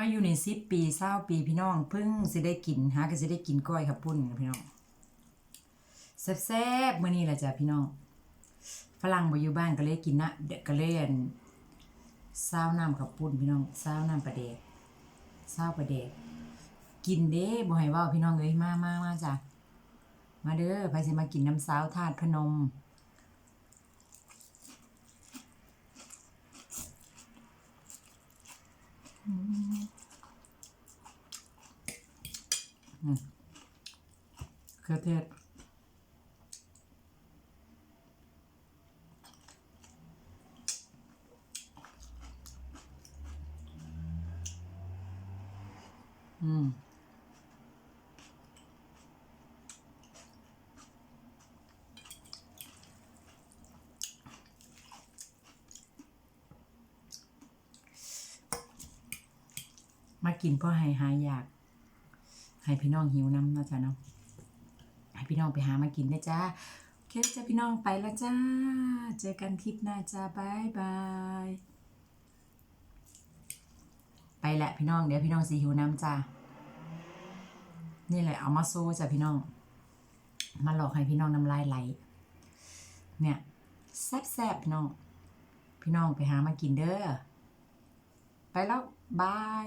มาอยู่ในสิบปีเศร้าปีพี่น้องเพิ่งสิได้กินหาก็สิได้กินก้อยขับปุ้นพี่น้องแซ่บๆมื้อนี้แหละจ้ะพี่น้องฝรั่งบ่อยู่บ้านก็เลยกินนะเด็กก็เลยอั่นซาวน้ำขับปุ้นพี่น้องซาวน้ำปลาแดกซาวปลาแดกกินเด้บ่ให้ว้าพี่น้องเอ้ยมามามาจ้ะมาเด้อไปสิมากินน้ำซาวธาตุพนม เครือเทศอืมมากินเพราะให้หายอยาก ให้พี่น้องหิวน้ำเนาะจ้ะเนาะให้พี่น้องไปหามากินนะจ้าโอเคจ้าพี่น้องไปแล้วจ้า เจอกันคลิปหน้าจ้าบายบายไปแหละพี่น้องเดี๋ยวพี่น้องสีหิวน้ำจ้านี่แหละเอามาโซ่จ้ะพี่น้อง มาหลอกให้พี่น้องน้ำลายไหล เนี่ยแซ่บๆพี่น้อง พี่น้องไปหามากินเด้อ ไปแล้ว บาย